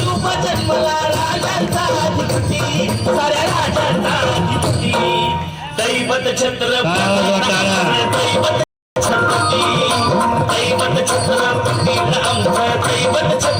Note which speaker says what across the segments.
Speaker 1: तुम जन्मला
Speaker 2: राजांचा अधिपती साऱ्या राजांचा
Speaker 1: दैवत छत्रपती दैवत छत्रपती दैवत छत्रपती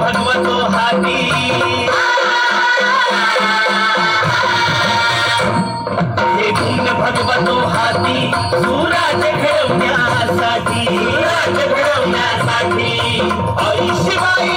Speaker 1: भगवतो हाती हे गुण भगवतो हाती सुराज घडवण्यासाठी सुराज घडवण्यासाठी आई शिवाई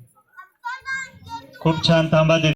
Speaker 2: खूप छान थांबा